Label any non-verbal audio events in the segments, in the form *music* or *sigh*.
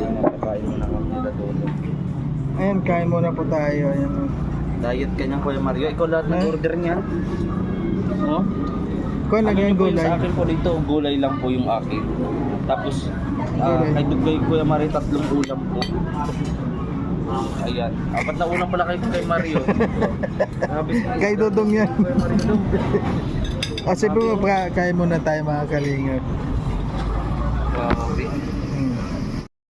Yung mapakain mo na kami nila doon. Ayan, kain muna po tayo. Ayan. Diet ka niyan, Kuya Mario. Ikaw lahat Eh? nag-order niyan. Oh? Kuha Ano lagyan po yung gulay. Sa akin po dito, gulay lang po yung akin. Tapos, Gulay. kay kay Kuya Mario, tatlong ulam po. Ayan. Apat na ulam pala kay kay Mario. Kay Dodong yan. Kuya. Kasi po, baka kain muna tayo mga kalingap. Grabe. Hmm.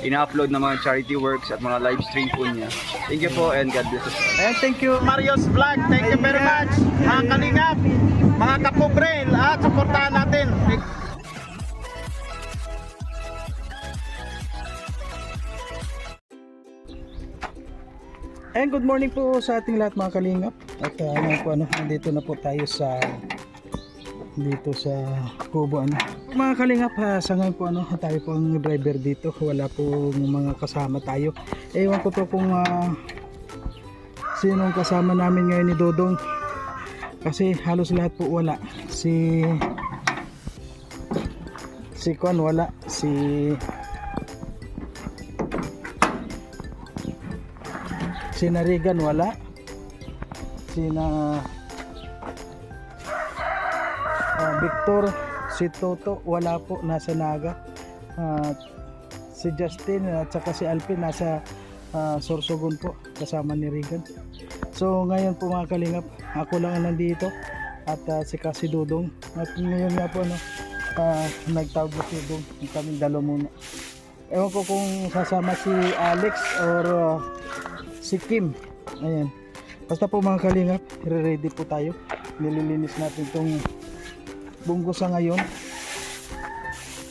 ina-upload na mga charity works at mga live stream po niya. Thank you po and God bless us. Ayan, thank you. Mario's Vlog. Thank you very much. Mga kalingap, mga kapobre, lahat suportahan natin. And good morning po sa ating lahat mga kalingap. At uh, ngayon po ano, nandito na po tayo sa dito sa Kubo ano. Mga kalingap ha, sa ngayon po ano, tayo po ang driver dito. Wala po mga kasama tayo. Ewan ko to kung uh, sinong kasama namin ngayon ni Dodong. Kasi halos lahat po wala. Si si Kwan wala. Si si Narigan wala si na Victor si Toto wala po nasa Naga at si Justin at saka si Alpin nasa ah, Sorsogon po kasama ni Regan so ngayon po mga kalingap ako lang ang nandito at ah, si Kasi Dudong at ngayon nga po ano ah, nagtawag si Dudong kaming dalo muna ewan ko kung sasama si Alex or ah, si Kim. Ayan. Basta po mga kalingap, ready po tayo. Nililinis natin itong bunggo sa ngayon.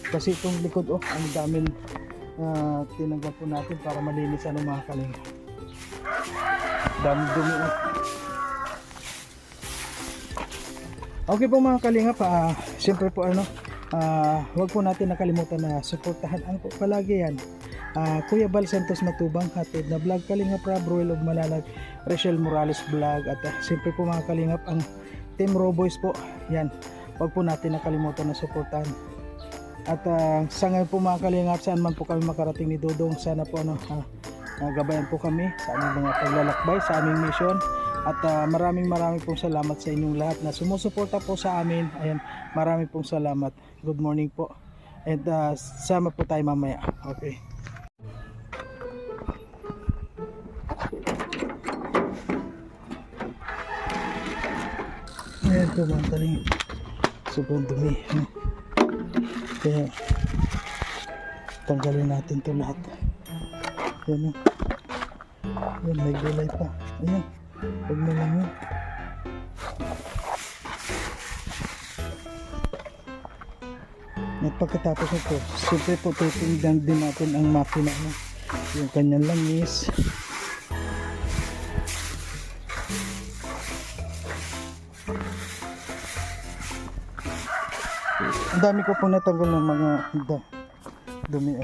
Kasi itong likod, oh, ang daming uh, tinanggal po natin para malinis ano mga kalingap. Dami dumi. oh. Okay po mga kalingap, ah, siyempre po ano, ah, huwag po natin nakalimutan na suportahan ang po palagi yan Ah, Kuya Bal Santos Matubang hatid na vlog Kalingap Rob Royal of Malalag Rachel Morales vlog at uh, siyempre po mga Kalingap ang Team Roboys po yan wag po natin nakalimutan na suportahan. At ah, sa ngayon po mga Kalingap saan man po kami makarating ni Dodong sana po ano ah, ah, gabayan po kami sa aming mga paglalakbay sa aming mission at ah, maraming maraming pong salamat sa inyong lahat na sumusuporta po sa amin. Ayan maraming pong salamat. Good morning po. And ah, sama po tayo mamaya. Okay. Ayan po mga kaling sobrang dumi no? kaya tanggalin natin to lahat. Yan o yan may gulay pa. Ayan huwag na lang yun. At pagkatapos ito siyempre titingnan din natin ang makina no? yung kanyang langis Ang dami ko pong natanggal ng mga da, dumi.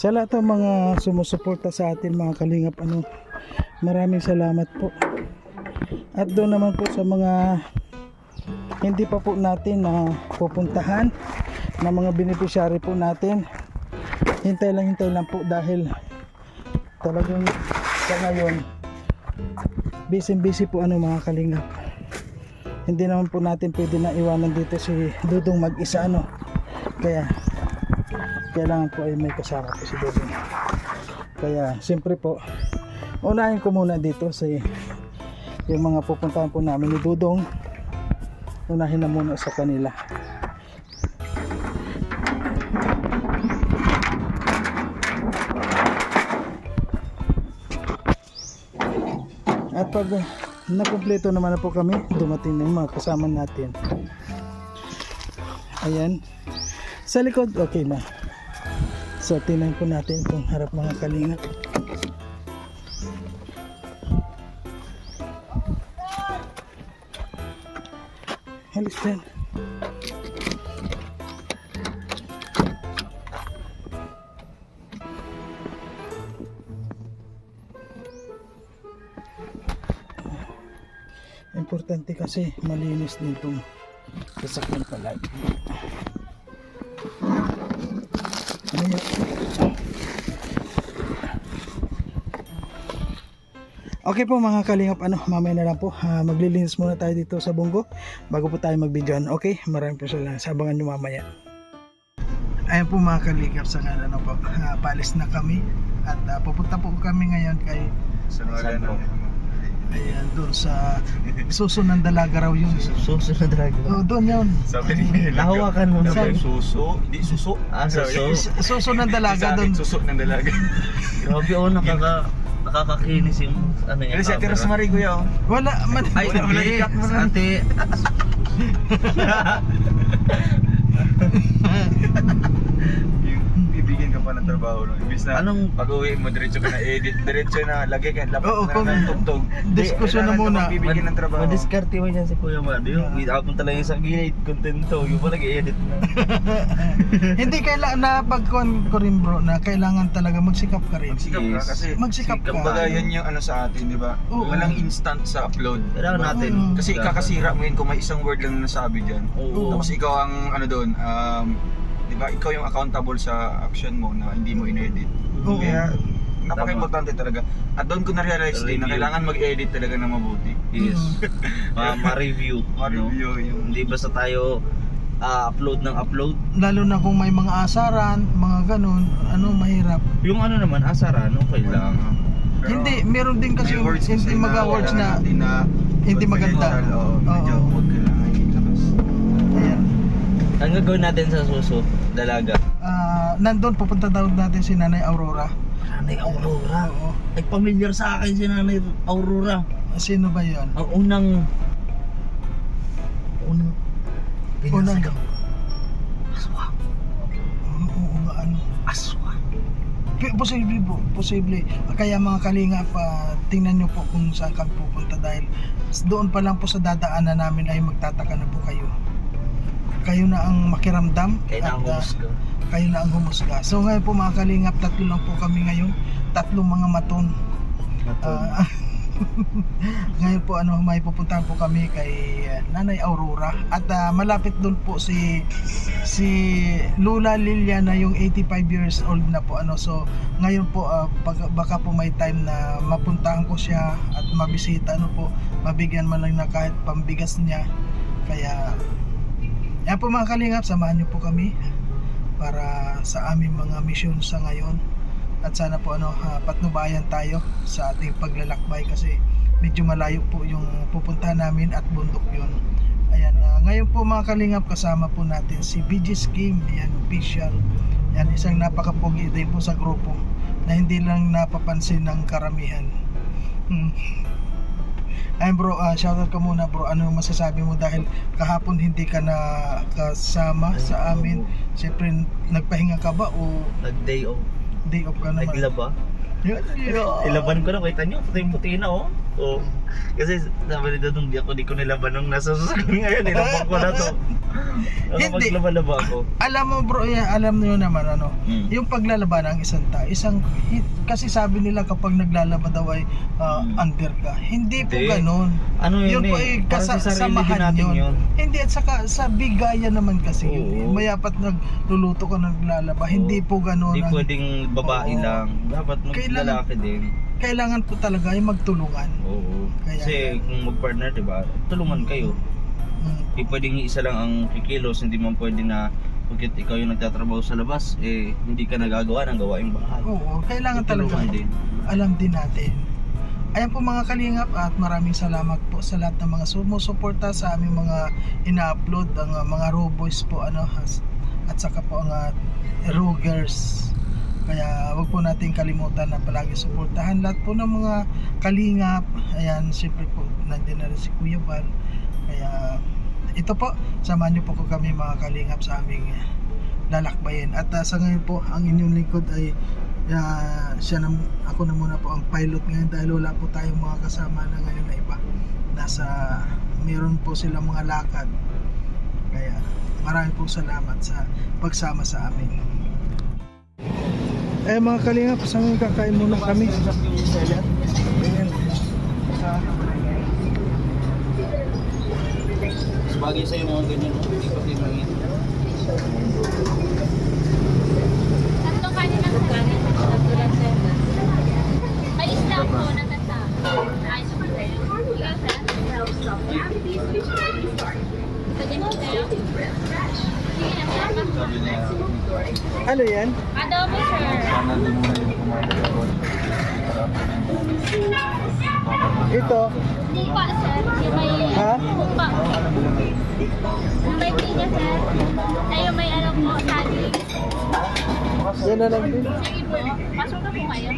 Sa lahat ng mga sumusuporta sa atin mga kalingap ano, maraming salamat po. At doon naman po sa mga hindi pa po natin na pupuntahan na mga beneficiary po natin. Hintay lang hintay lang po dahil talagang sa ngayon busy busy po ano mga kalingap hindi naman po natin pwede na iwanan dito si Dudong mag-isa ano kaya kailangan po ay may kasama po si Dudong kaya siyempre po unahin ko muna dito si yung mga pupuntahan po namin ni Dudong unahin na muna sa kanila At pag nakumpleto naman na po kami, dumating na yung mga kasama natin. Ayan. Sa likod, okay na. So, tingnan po natin kung harap mga kalinga. Halis dyan. Importante kasi malinis din itong sasakyan palagi. Okay po mga kalingap, ano, mamaya na lang po. Ah, maglilinis muna tayo dito sa Bungo bago po tayo mag-videoan. Okay, maraming po salamat. Sabangan nyo mamaya. Ayan po mga kalingap, sa nga ano po, ah, palis na kami at ah, pupunta po kami ngayon kay Saan po? Ayan, doon sa suso ng dalaga raw yun. Suso na talaga. Oh, doon yun. Sabi ni Nahawakan mo na Sabi-? Suso, hindi suso. Ah, suso. Suso ng dalaga doon. suso ng dalaga. *laughs* Grabe oh, nakaka nakakakinis yung ano yan. Kasi Ate Rosemary kuya oh. Wala man. Ay, Wala, wala, hindi. ikat mo na. Ate, *laughs* *laughs* ka pa ng trabaho no. Imbis na Anong- pag-uwi mo diretso ka na edit, diretso na lagay ka lapat Oo, na kung- ng tugtog. *laughs* Diskusyon na muna. magbibigyan ng trabaho. madiskarte mo yan si Kuya Mado. Yung itapon talaga yung sa gilid, contento. Yung pala i-edit na. *laughs* Hindi kailangan na ko rin bro na kailangan talaga magsikap ka rin. Magsikap ka kasi Magsikap ka. kumbaga yan yung ano sa atin, di ba? Oo. Walang instant sa upload. Kailangan natin. Mm. Kasi ikakasira mo yun kung may isang word lang na nasabi dyan. Oo. Tapos ikaw ang ano doon, um, di ba, ikaw yung accountable sa action mo na hindi mo in-edit. Oo. Kaya napaka-importante talaga. At doon ko na-realize din na Review. kailangan mag-edit talaga na mabuti. Yes. *laughs* Ma- ma-review. Ma-review yung... Hindi basta tayo ah, upload ng upload. Lalo na kung may mga asaran, mga ganun, ano mahirap. Yung ano naman, asaran, okay lang. Pero hindi, meron din kasi may yung words hindi kasi words na hindi na hindi maganda. confidential, Oo, medyo Oo. huwag kailangan ilabas. ayan. Ang gagawin natin sa suso, dalaga. Ah, nandun pupunta daw natin si Nanay Aurora. Nanay Aurora. Oo. Ay, familiar sa akin si Nanay Aurora. Sino ba 'yon? Ang unang... Unang... Unang- Binasag ang aswang. Oo, nga, ano. Aswang. P- Posible po, posible. Kaya mga kalinga pa, tingnan nyo po kung saan kami pupunta dahil doon pa lang po sa dadaanan namin ay magtataka na po kayo. Kayo na ang makiramdam Kaya na ang ah, humusga. kayo na ang humusga. So ngayon po mga kalingap, tatlo lang po kami ngayon. Tatlong mga maton. Ah, *laughs* ngayon po ano may pupuntahan po kami kay uh, Nanay Aurora at ah, malapit doon po si si Lula Liliana yung 85 years old na po ano so ngayon po ah, pag- baka po may time na mapuntahan ko siya at mabisita ano po mabigyan man lang na kahit pambigas niya kaya yan po mga kalingap samahan niyo po kami para sa aming mga misyon sa ngayon. At sana po ano ah, patnubayan tayo sa ating paglalakbay kasi medyo malayo po yung pupuntahan namin at bundok yun. Ayan ah, ngayon po mga kalingap kasama po natin si BG Scheme ayan official. Yan isang napakapogi din po sa grupo na hindi lang napapansin ng karamihan. Hmm. Ayun bro, ah, shoutout ka muna bro. Ano masasabi mo dahil kahapon hindi ka na kasama sa amin. Siyempre, nagpahinga ka ba o Nag-day off. day off ka naman? Naglaba. Yun, yun. Ilaban ko na, kita nyo, puti-puti na oh. Oh. Kasi sabi nito nung di ako di ko nilaban nung nasa *laughs* ngayon, nilaban ko na to. Ano Hindi. maglaba-laba ako. Alam mo bro, yan, alam niyo naman ano, Hmm. yung paglalaban ng isang tao, isang kasi sabi nila kapag naglalaba daw ay ah, Hmm. under ka. Hindi po Hindi. ganun. Ano yun, Yun po eh, ay para kasa- sa sarili din samahan natin yun. yun. Hindi at saka sa bigayan naman kasi yun. eh. Oo. Mayapat nagluluto ka naglalaba. Hindi po ganun. Hindi ang- pwedeng babae Oo. lang. Dapat mag Kailangan kailangan, lalaki din. Kailangan po talaga ay magtulungan. Oo. Kaya- Kasi kung mag-partner, di ba, tulungan kayo. Mm. Hindi pwedeng isa lang ang kikilos, hindi man pwede na pagkat ikaw yung nagtatrabaho sa labas, eh, hindi ka nagagawa ng gawaing bahay. Oo, kailangan talaga Tulungan din. alam din natin. Ayan po mga kalingap at maraming salamat po sa lahat ng mga sumusuporta sa aming mga ina-upload ang uh, mga roboys po ano has- at saka po ang uh, rogers. Kaya wag po natin kalimutan na palagi suportahan lahat po ng mga kalingap. Ayan, siyempre po nandiyan na rin si Kuya Bal. Kaya ito po, samahan niyo po kami mga kalingap sa aming lalakbayin. At uh, sa ngayon po, ang inyong lingkod ay uh, siya na, ako na muna po ang pilot ngayon dahil wala po tayong mga kasama na ngayon na iba. Nasa, meron po silang mga lakad. Kaya marami pong salamat sa pagsama sa amin. Eh mga kalingap, sa ngayon kakain muna kami. Ayan. Bagay sa'yo mga ganyan, hindi pa din mangin. Tatlong kanin lang sa kanin. Tatlo lang sir. May isda po na tata. Ay, super. Ikaw sir? Pwede mo sir? Sige na sir. Sabi niya, ano yan? Adobo sir. sana din muna yung kumain ako. Ito. Humpa sir. Yung may... Ha? Humpa. Yung may pinya sir. Ay, yung may ano po, saging. Yan na lang din. Sige po. Pasok na po kayo.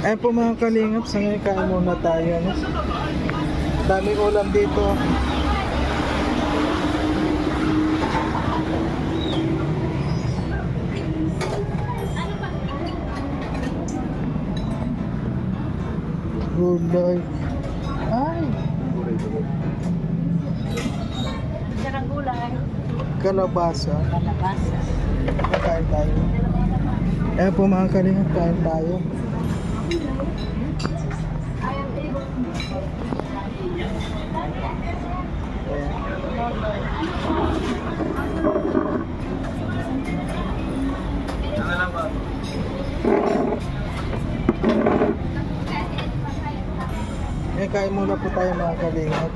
Ayan po mga kalingap, sa ngayon kain muna tayo. Ano? Daming ulam dito. Gulay. Ay, Sarang gulay. Kalabasa. Kalabasa. Kain tayo. Ayan po mga kalingap, kain tayo. Eh, kain muna po tayo mga kalingap.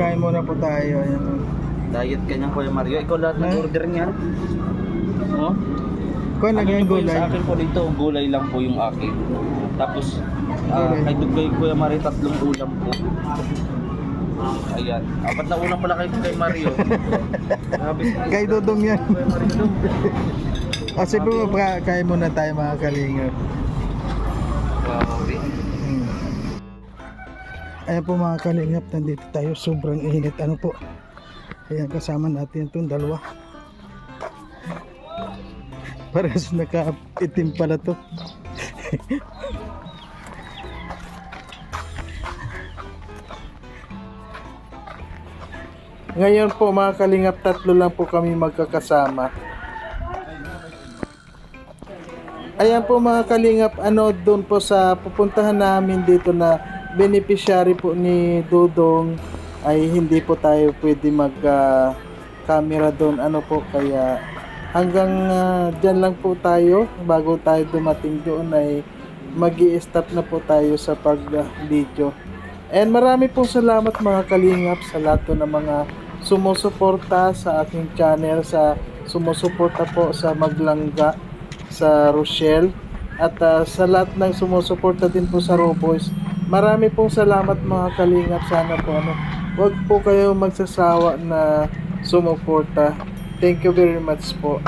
Kain muna po tayo. Ayan. Diet ka niyan, Kuya Mario. Ikaw lahat Eh? nag-order niyan. Oh? Kuha na ganyan po yung gulay. Sa akin po dito, gulay lang po yung akin. Tapos, ah, Gulay. kay kay Kuya Mario, tatlong ulam po. Ayan. Apat na ulam pala kay, kay Mario. *laughs* Kay Dodong yan. Kuya Mario. Kasi po, baka kain muna tayo mga kalingap. Grabe. Hmm. Ayan po mga kalingap, nandito tayo. Sobrang init. Ano po? Ayan, kasama natin itong dalawa. Parehas naka-itim pala to. Ngayon po mga kalingap, tatlo lang po kami magkakasama. Ayan po mga kalingap, ano doon po sa pupuntahan namin dito na beneficiary po ni Dudong ay hindi po tayo pwede mag ah, camera doon. Ano po kaya hanggang uh, dyan lang po tayo. Bago tayo dumating doon ay mag stop na po tayo sa pag video and marami pong salamat mga kalingap sa lahat ng mga sumusuporta sa aking channel sa sumusuporta po sa Maglangga sa Rochelle at ah, sa lahat ng sumusuporta din po sa Roboys. Marami pong salamat mga kalingap. Sana po ano, wag po kayo magsasawa na sumuporta. Thank you very much po.